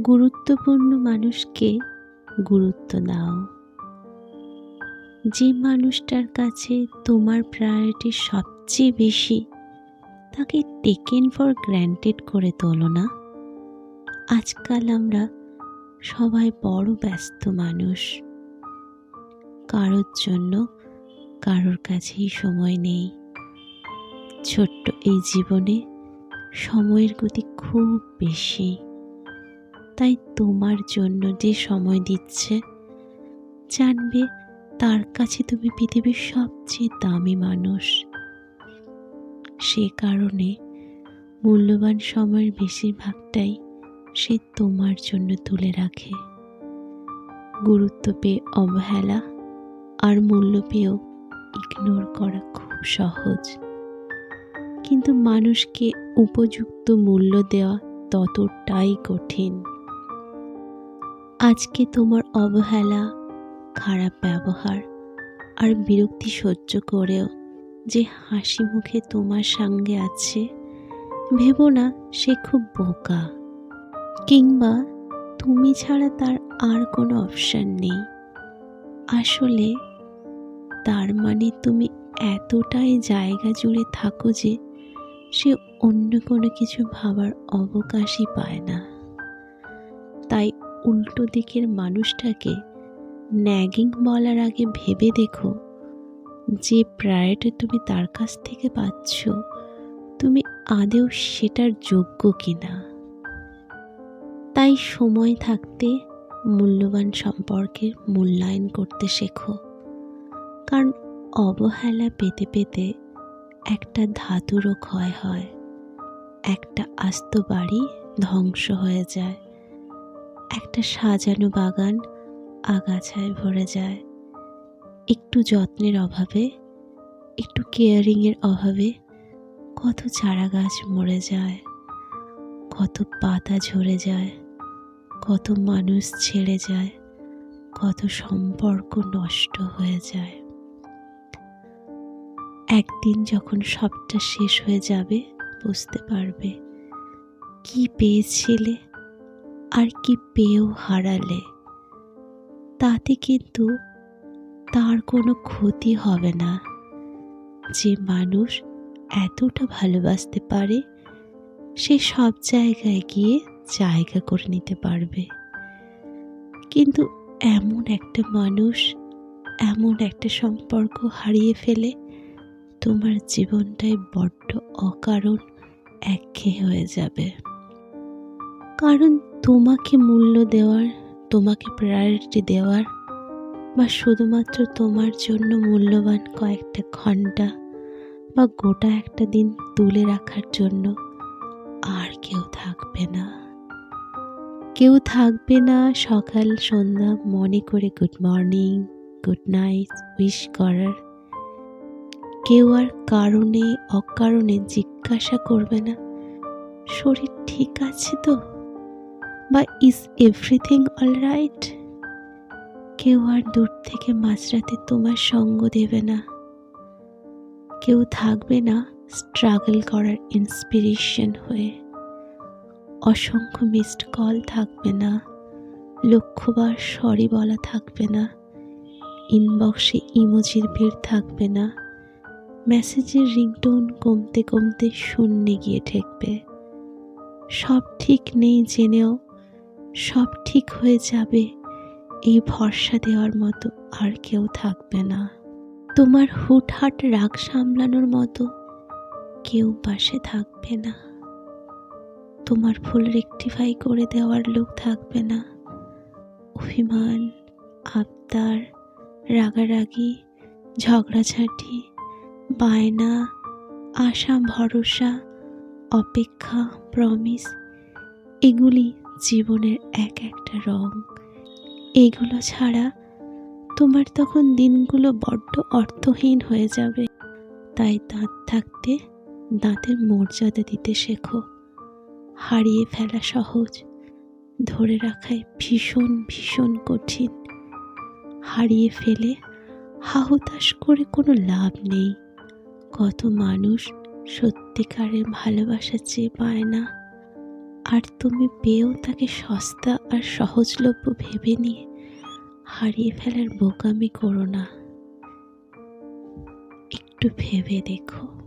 গুরুত্বপূর্ণ মানুষকে গুরুত্ব দাও। যে মানুষটার কাছে তোমার প্রায়োরিটি সবচেয়ে বেশি, তাকে টেকেন ফর গ্র্যান্টেড করে তোলো না। আজকাল আমরা সবাই বড় ব্যস্ত মানুষ। কারোর জন্য কারোর কাছেই সময় নেই। ছোট্ট এই জীবনে সময়ের গতি খুব বেশি। তাই তোমার জন্য যে সময় দিচ্ছে, জানবে তার কাছে তুমি পৃথিবীর সবচেয়ে দামি মানুষ। সে কারণে মূল্যবান সময়ের বেশিরভাগটাই সে তোমার জন্য তুলে রাখে। গুরুত্ব পেয়ে অবহেলা আর মূল্য পেয়েও ইগনোর করা খুব সহজ। কিন্তু মানুষকে উপযুক্ত মূল্য দেওয়া ততটাই কঠিন। আজকে তোমার অবহেলা, খারাপ ব্যবহার আর বিরক্তি সহ্য করেও যে হাসি মুখে তোমার সঙ্গে আছে, ভেবো না সে খুব বোকা। কিংবা তুমি ছাড়া তার আর কোনো অপশান নেই। আসলে তার মানে তুমি এতটাই জায়গা জুড়ে থাকো যে সে অন্য কোনো কিছু ভাবার অবকাশই পায় না। তাই উল্টো দিকের মানুষটাকে ন্যাগিং বলার আগে ভেবে দেখো যে প্রায়োরিটি তুমি তার কাছ থেকে পাচ্ছ, তুমি আদেও সেটার যোগ্য কিনা। তাই সময় থাকতে মূল্যবান সম্পর্কের মূল্যায়ন করতে শেখো। কারণ অবহেলা পেতে পেতে একটা ধাতুরও ক্ষয় হয়, একটা আস্ত বাড়ি ধ্বংস হয়ে যায়। একটা সাজানো বাগান আগাছায় ভরে যায়। একটু যত্নের অভাবে, একটু কেয়ারিংয়ের অভাবে কত চারা গাছ মরে যায়, কত পাতা ঝরে যায়, কত মানুষ ছেড়ে যায়, কত সম্পর্ক নষ্ট হয়ে যায়। একদিন যখন সবটা শেষ হয়ে যাবে, বুঝতে পারবে কি পেয়েছিলে আর কি পেয়েও হারালে, তাতে কিন্তু তার কোনো ক্ষতি হবে না। যে মানুষ এতটা ভালোবাসতে পারে, সে সব জায়গায় গিয়ে জায়গা করে নিতে পারবে। কিন্তু এমন একটা মানুষ, এমন একটা সম্পর্ক হারিয়ে ফেলে তোমার জীবনটাই বড্ড অকারণ একঘেয়ে হয়ে যাবে। কারণ তোমাকে মূল্য দেওয়ার, তোমাকে প্রায়োরিটি দেওয়ার বা শুধুমাত্র তোমার জন্য মূল্যবান কয়েকটা ঘণ্টা বা গোটা একটা দিন তুলে রাখার জন্য আর কেউ থাকবে না। কেউ থাকবে না সকাল, সন্ধ্যা মনে করে good morning good night wish করার। কেউ আর কারণে, অকারণে জিজ্ঞাসা করবে না। শরীর ঠিক আছে তো? বা ইজ এভরিথিং অল রাইট কেউ আর দূর থেকে মাঝরাতে তোমার সঙ্গ দেবে না। কেউ থাকবে না স্ট্রাগল করার ইন্সপিরেশন হয়ে। অসংখ্য মিসড কল থাকবে না। লক্ষ্যবার সরি বলা থাকবে না। ইনবক্সে ইমোজির ভিড় থাকবে না। মেসেজের রিংটোন কমতে কমতে শূন্যে গিয়ে ঠেকবে। সব ঠিক নেই, জেনেও সব ঠিক হয়ে যাবে। এই ভরসা দেওয়ার মতো আর কেউ থাকবে না। তোমার হুটহাট রাগ সামলানোর মতো কেউ পাশে থাকবে না। তোমার ভুল রেকটিফাই করে দেওয়ার লোক থাকবে না। অভিমান, আবদার, রাগারাগি, ঝগড়াঝাঁটি, বায়না, আশা, ভরসা, অপেক্ষা প্রমিস এগুলি জীবনের এক একটা রং। এগুলো ছাড়া তোমার তখন দিনগুলো বড্ড অর্থহীন হয়ে যাবে। তাই দাঁত থাকতে দাঁতের মর্যাদা দিতে শেখো। হারিয়ে ফেলা সহজ, ধরে রাখায় ভীষণ ভীষণ কঠিন। হারিয়ে ফেলে হাহুতাশ করে কোনো লাভ নেই। কত মানুষ সত্যিকারের ভালোবাসা চেয়ে পায় না। আর তুমি পেয়েও তাকে সস্তা আর সহজলভ্য ভেবে নিয়ে। হারিয়ে ফেলার বোকামি করো না। একটু ভেবে দেখো।